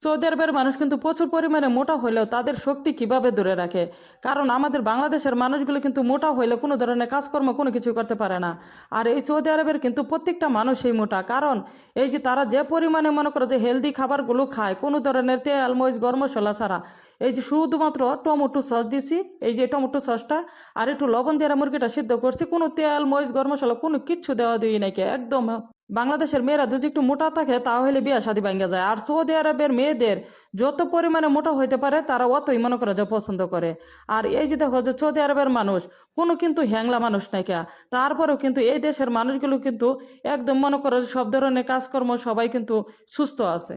Saudi আরবের মানুষ কিন্তু প্রচুর পরিমাণে মোটা হলেও তাদের শক্তি কীভাবে ধরে রাখে? কারণ আমাদের বাংলাদেশের মানুষগুলো কিন্তু মোটা হইলে কোনো ধরনের কাজকর্ম কোনো কিছু করতে পারে না। আর এই সৌদি আরবের কিন্তু প্রত্যেকটা মানুষই মোটা। কারণ এই যে তারা যে পরিমাণে মনে করে যে হেলদি খাবারগুলো খায়, কোনো ধরনের তেল, মরিচ, গরম মশলা ছাড়া, এই যে শুধুমাত্র টমেটো সস দিছি, এই যে টমেটো সসটা, আর একটু লবণ দিয়ে মুরগিটা সিদ্ধ করছি, কোনো তেল, মরিচ, গরম মশলা কোনো কিচ্ছু দেওয়া দিই নাকি একদম বাংলাদেশের মেয়েরা যদি একটু মোটা থাকে, তাহলে বিয়া শাদি ভাঙ্গা যায়। আর সৌদি আরবের মেয়েদের যত পরিমাণে মোটা হইতে পারে, তারা অতই মনে করে যে পছন্দ করে। আর এই যে দেখো যে সৌদি আরবের মানুষ, কোনো কিন্তু হ্যাংলা মানুষ নাই কে? তারপরেও কিন্তু এই দেশের মানুষগুলো কিন্তু একদম মনে করো সব ধরনের কাজকর্ম সবাই কিন্তু সুস্থ আছে।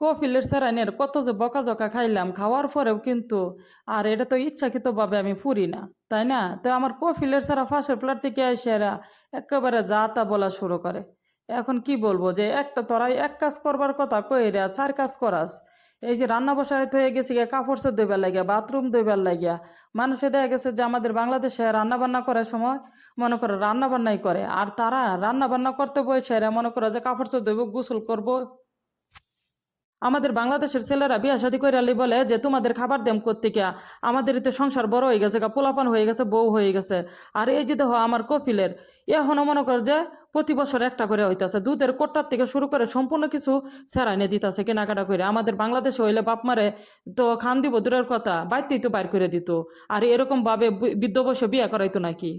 কফিলের স্যারাইনের কত যে বকা বকাঝকা খাইলাম, খাওয়ার পরেও কিন্তু আর এটা তো ইচ্ছাকৃতভাবে আমি ফুরি না, তাই না? তো আমার কফিলের সারা ফাঁসের প্লেট থেকে এসে এরা? একেবারে যা তা বলা শুরু করে। এখন কি বলব যে একটা তোরাই, এক কাজ করবার কথা কই রে চার কাজ করাস? এই যে রান্না বসায় হয়ে গেছে গিয়া, কাপড় সে দইবার লাগিয়া, বাথরুম দইবার লাগিয়া। মানুষে দেখা গেছে যে আমাদের বাংলাদেশে রান্না বান্না করার সময় মনে করো রান্না বান্নাই করে, আর তারা রান্না বান্না করতে বসে মনে করো যে কাপড় চোর ধইব, গোসল করব। আমাদের বাংলাদেশের ছেলেরা বিয়া শাদি করে আলি বলে যে, তোমাদের খাবার দেম করতে গিয়া আমাদের এতে সংসার বড় হয়ে গেছে গা, পোলাপান হয়ে গেছে, বউ হয়ে গেছে। আর এই যে দেখো আমার কপিলের এখনও মনে কর যে, প্রতি বছর একটা করে হইতাছে। দুধের কোট্টার থেকে শুরু করে সম্পূর্ণ কিছু সেরাইনে দিতেছে কেনাকাটা করে আমাদের বাংলাদেশে হইলে বাপ মারে তো খান দিব দূরের কথা বাইতেই তো বাইর করে দিত। আর এরকমভাবে বৃদ্ধ বসে বিয়ে করাইতো নাকি?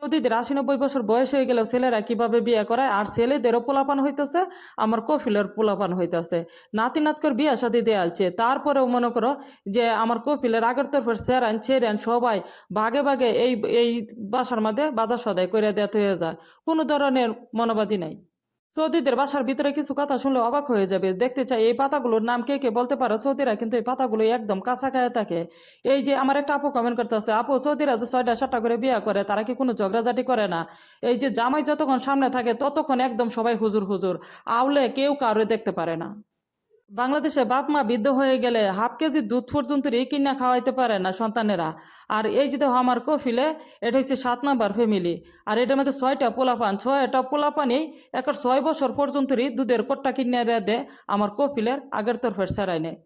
সৌদিদের আশি নব্বই বছর বয়স হয়ে গেলেও ছেলেরা কীভাবে বিয়ে করায়? আর ছেলেদেরও পোলাপান হইতেছে, আমার কফিলের পোলাপান হইতেছে। নাতি নাতকর বিয়ে সাথে দেয়ালছে তারপরেও মনে করো যে আমার কফিলের আগের তরফের স্যারান ছেড়েন সবাই ভাগে ভাগে এই এই বাসার মধ্যে বাজার সদাই করে দেওয়া হয়ে যায়। কোনো ধরনের মনোবাদী নাই। সৌদিদের বাসার ভিতরে কিছু কথা শুনলে অবাক হয়ে যাবে। দেখতে চাই এই পাতাগুলোর নাম কে কে বলতে পারো? সৌদিরা কিন্তু এই পাতাগুলো একদম কাঁচা খায় থাকে। এই যে আমার একটা আপু কমেন্ট করতে আছে আপু, সৌদিরা যে ছয়টা, সাতটা করে বিয়ে করে, তারা কি কোনো ঝগড়াঝাটি করে না? এই যে জামাই যতক্ষণ সামনে থাকে, ততক্ষণ একদম সবাই হুজুর হুজুর। আউলে কেউ কারও দেখতে পারে না। বাংলাদেশে বাপ মা বৃদ্ধ হয়ে গেলে হাফ কেজি দুধ পর্যন্ত কিনা খাওয়াইতে পারে না সন্তানেরা। আর এই যে আমার কফিলে, এটা হচ্ছে সাত নাম্বার ফ্যামিলি আর এটার মধ্যে ছয়টা পোলাপান, ছয়টা পোলাপানই একর ছয় বছর পর্যন্তই দুধের কোট্টা কিনে দেয় আমার কফিলের আগের তরফের সেরাই নেয়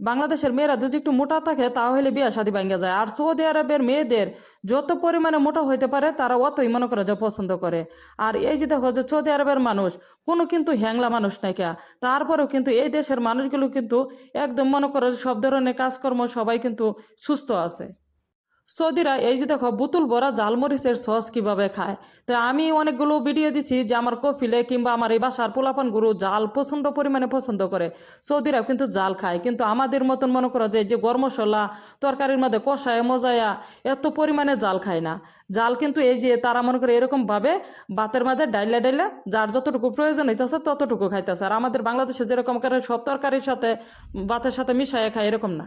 বাংলাদেশের মেয়েরা যদি একটু মোটা থাকে, তাহলে বিয়ে শাদী ভাঙ্গা যায়। আর সৌদি আরবের মেয়েদের যত পরিমাণে মোটা হইতে পারে, তারা অতই মনে করে যে পছন্দ করে। আর এই যে দেখো যে সৌদি আরবের মানুষ, কোনো কিন্তু হ্যাংলা মানুষ নাই কে? তারপরেও কিন্তু এই দেশের মানুষগুলো কিন্তু একদম মনে করো সব ধরনের কাজকর্ম সবাই কিন্তু সুস্থ আছে। সৌদিরা, এই যে দেখো, বুতুল ভরা জালমরিচের সস কীভাবে খায়? তো আমি অনেকগুলো ভিডিও দিছি যে আমার কফিলে কিংবা আমার এই বাসার পোলাপানগুলো জাল প্রচণ্ড পরিমাণে পছন্দ করে। সৌদিরাও কিন্তু জাল খায়। কিন্তু আমাদের মতন মনে করো যে যে গরম মশলা, তরকারির মধ্যে কষায়, মজায়া, এত পরিমাণে জাল খায় না। জাল কিন্তু এই যে তারা মনে করে এরকমভাবে ভাতের মাঝে ডাইলা ডাইলা, যার যতটুকু প্রয়োজন হইতেছে ততটুকু খাইতেছে। আর আমাদের বাংলাদেশে যেরকম করে সব তরকারির সাথে, ভাতের সাথে মিশাইয়া খায়, এরকম না।